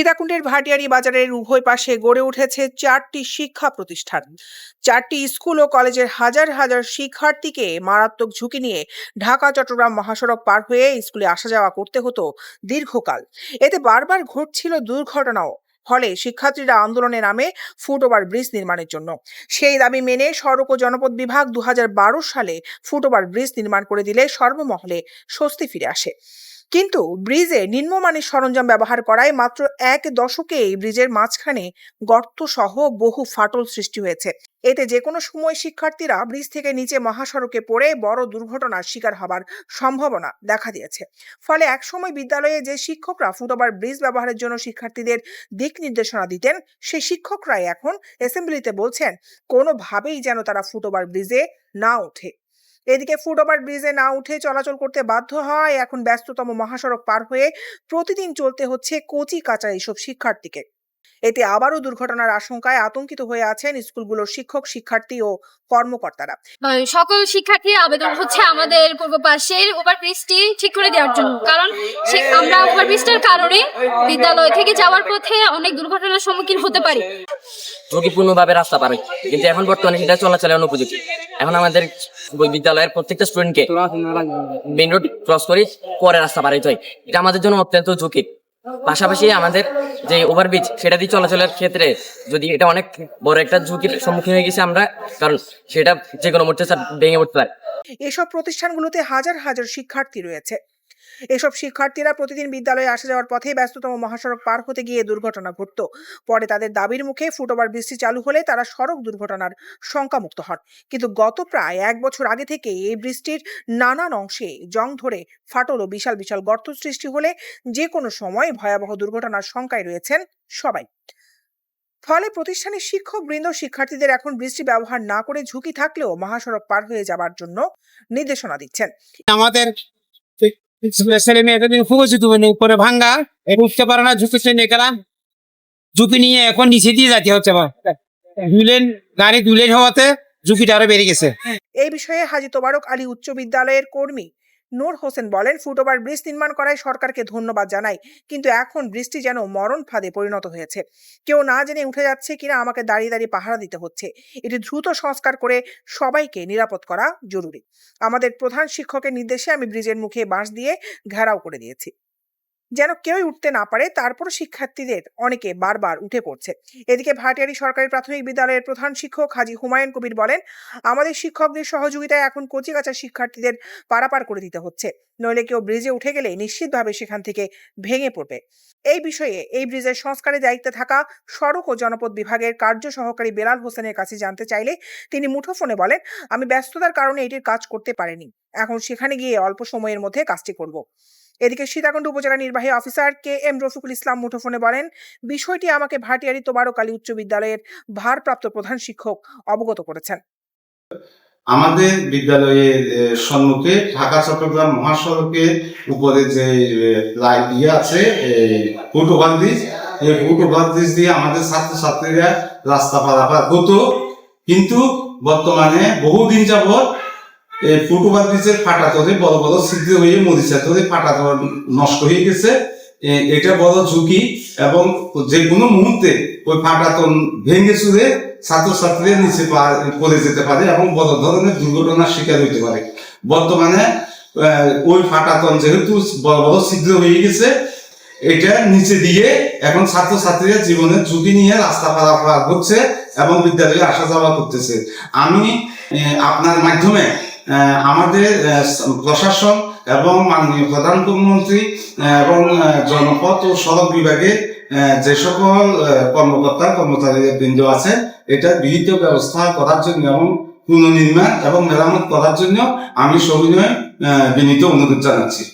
সীতাকুণ্ডের ভাটিয়ারি বাজারের উভয় পাশে গড়ে উঠেছে চারটি শিক্ষা প্রতিষ্ঠান। চারটি স্কুল ও কলেজের হাজার হাজার শিক্ষার্থীকে মারাত্মক ঝুঁকি নিয়ে ঢাকা, চট্টগ্রাম মহাসড়ক পার হয়ে স্কুলে আসা যাওয়া করতে হতো দীর্ঘকাল। এতে বারবার ঘটছিল দুর্ঘটনাও। ফলে শিক্ষার্থীরা আন্দোলনে নামে ফুটওভার ব্রিজ নির্মাণের জন্য। সেই দাবি মেনে সড়ক ও জনপদ বিভাগ দু হাজার বারো সালে ফুটওভার ব্রিজ নির্মাণ করে দিলে সর্বমহলে স্বস্তি ফিরে আসে। কিন্তু ব্রিজে নিম্নমানের সরঞ্জাম ব্যবহার করায় মাত্র এক দশকে এই ব্রিজের মাঝখানে গর্ত সহ বহু ফাটল সৃষ্টি হয়েছে। এতে যে কোনো সময় শিক্ষার্থীরা ব্রিজ থেকে নিচে মহাসড়কে পড়ে বড় দুর্ঘটনার শিকার হবার সম্ভাবনা দেখা দিয়েছে। ফলে একসময় বিদ্যালয়ে যে শিক্ষকরা ফুটওভার ব্রিজ ব্যবহারের জন্য শিক্ষার্থীদের দিক নির্দেশনা দিতেন সেই শিক্ষকরাই এখন অ্যাসেম্বলিতে বলছেন, কোনোভাবেই যেন তারা ফুটওভার ব্রিজে না ওঠে। এদিকে ফুটওভার ব্রিজে না উঠে চলাচল করতে বাধ্য হয়। এখন ব্যস্ততম মহাসড়ক পার হয়ে প্রতিদিন চলতে হচ্ছে কচি কাঁচা এইসব শিক্ষার্থীকে। এতে আবারও দুর্ঘটনার আশঙ্কায় আতঙ্কিত হয়ে আছেন স্কুলগুলোর শিক্ষক শিক্ষার্থী ও কর্মকর্তারা। সকল শিক্ষার্থীর আবেদন হচ্ছে আমাদের পূর্ব পাশের ওভারব্রিজটি ঠিক করে দেওয়ার জন্য। কারণ আমরা ওভারব্রিজটার কারণে বিদ্যালয় থেকে যাওয়ার পথে অনেক দুর্ঘটনার সম্মুখীন হতে পারি। ঝুঁকিপূর্ণভাবে রাস্তা পার কিন্তু এখন বর্তমানে সেটা চলাচলের অনুপযোগী। এখন আমাদের বিদ্যালয়ের প্রত্যেকটা স্টুডেন্টকে মেইন রোড ক্রস করে পরে রাস্তা পার হইতে হয়। এটা আমাদের জন্য অত্যন্ত ঝুঁকি। পাশাপাশি আমাদের যে ওভারব্রিজ সেটা দিয়ে চলাচলের ক্ষেত্রে যদি এটা অনেক বড় একটা ঝুঁকির সম্মুখীন হয়ে গেছি আমরা, কারণ সেটা যে কোনো মুহূর্তে স্যার ভেঙে উঠতে পারে। এসব প্রতিষ্ঠানগুলোতে হাজার হাজার শিক্ষার্থী রয়েছে। এসব শিক্ষার্থীরা প্রতিদিন বিদ্যালয়ে আসা যাওয়ার পথে ব্যস্ততম মহাসড়ক পার হতে গিয়ে দুর্ঘটনা ঘটতো। পরে তাদের দাবির মুখে ফুটওভার বৃষ্টি চালু হলে তারা সড়ক দুর্ঘটনার শঙ্কামুক্ত হন। কিন্তু গত প্রায় এক বছর আগে থেকে এই বৃষ্টির নানান অংশে জং ধরে ফাটল ও বিশাল বিশাল গর্ত সৃষ্টি হলে যে কোনো সময় ভয়াবহ দুর্ঘটনার শঙ্কায় রয়েছেন সবাই। ফলে প্রতিষ্ঠানের শিক্ষক, বৃন্দ, শিক্ষার্থীদের এখন বৃষ্টি ব্যবহার না করে ঝুঁকি থাকলেও মহাসড়ক পার হয়ে যাবার জন্য নির্দেশনা দিচ্ছেন। আমাদের ছেলে মেয়ে এতদিন উপস্থিত তুমি উপরে ভাঙ্গা উঠতে পারে না, ঝুঁকি ট্রেনে গেলাম। ঝুঁকি নিয়ে এখন নিচে দিয়ে যাতে হচ্ছে আবার। দুলেন গাড়ি দুলেন হওয়াতে ঝুঁকিটা আরও বেড়ে গেছে। এই বিষয়ে হাজি তোবারক আলী উচ্চ বিদ্যালয়ের কর্মী নূর হোসেন বলেন ফুটওভার ব্রিজ নির্মাণ করায় সরকারকে ধন্যবাদ জানাই, কিন্তু এখন বৃষ্টি যেন মরণ ফাঁদে পরিণত হয়েছে। কেউ না জেনে উঠে যাচ্ছে কিনা, আমাকে দাঁড়িয়ে দাঁড়িয়ে পাহারা দিতে হচ্ছে। এটি দ্রুত সংস্কার করে সবাইকে নিরাপদ করা জরুরি। আমাদের প্রধান শিক্ষকের নির্দেশে আমি ব্রিজের মুখে বাঁশ দিয়ে ঘেরাও করে দিয়েছি। যেন কেউই উঠতে না পারে তারপর শিক্ষার্থীদের অনেকে বারবার উঠে পড়ছে। এদিকে ভাটিয়ারি সরকারি প্রাথমিক বিদ্যালয়ের প্রধান শিক্ষক হাজি হুমায়ুন কবির বলেন, আমাদের শিক্ষকদের সহযোগিতায় এখন কচিকাঁচা শিক্ষার্থীদের পারাপার করে দিতে হচ্ছে। নইলে কেউ ব্রিজে উঠে গেলে নিশ্চিতভাবে সেখান থেকে ভেঙে পড়বে। এই বিষয়ে এই ব্রিজের সংস্কারের দায়িত্বে থাকা সড়ক ও জনপদ বিভাগের কার্য সহকারী বেলাল হোসেনের কাছে জানতে চাইলে তিনি মুঠোফোনে বলেন, আমি ব্যস্ততার কারণে এটির কাজ করতে পারিনি। এখন সেখানে গিয়ে অল্প সময়ের মধ্যে কাজটি করব। এদিকে সীতাকুণ্ড উপজেলা নির্বাহী officer K M Rafiqul Islam মুঠোফোনে বলেন, বিষয়টি আমাকে ভাটিয়ারি তোবারক আলী উচ্চ বিদ্যালয়ের ভারপ্রাপ্ত প্রধান শিক্ষক অবগত করেছেন। আমাদের বিদ্যালয়ের সম্মুখে ঢাকা, চট্টগ্রাম মহাসড়কের উপরে যে লাইন ইয়ে আছে ফুট ওভারব্রিজ এই দিয়ে আমাদের ছাত্রছাত্রীরা রাস্তা পারাপার হতো। কিন্তু বর্তমানে বহুদিন যাবৎ এই ফুট ওভারব্রিজের ফাটা ধরে বড় বড় ছিদ্র হয়ে মরিচা ধরে ফাটা ধরে নষ্ট হয়ে গেছে। এটা বড় ঝুঁকি এবং যে কোনো মুহূর্তে ওই ফাটাতন ভেঙে চুরে ছাত্রছাত্রীদের নিচে পড়ে যেতে পারে এবং বড় ধরনের দুর্ঘটনার শিকার হইতে পারে। বর্তমানে ওই ফাটাতন যেহেতু বড় বড় ছিদ্র হয়ে গেছে, এটা নিচে দিয়ে এখন ছাত্রছাত্রীরা জীবনের ঝুঁকি নিয়ে রাস্তা পারাপার হচ্ছে এবং বিদ্যালয়ে আসা যাওয়া করতেছে। আমি আপনার মাধ্যমে আমাদের প্রশাসন এবং মাননীয় প্রধানমন্ত্রী এবং জনপথ ও সড়ক বিভাগে যে সকল কর্মকর্তা কর্মচারীদের বৃন্দ আছে, এটা বিহিত ব্যবস্থা করার জন্য এবং পুনর্নির্মাণ এবং মেরামত করার জন্য আমি সবিনয় বিনীত অনুরোধ জানাচ্ছি।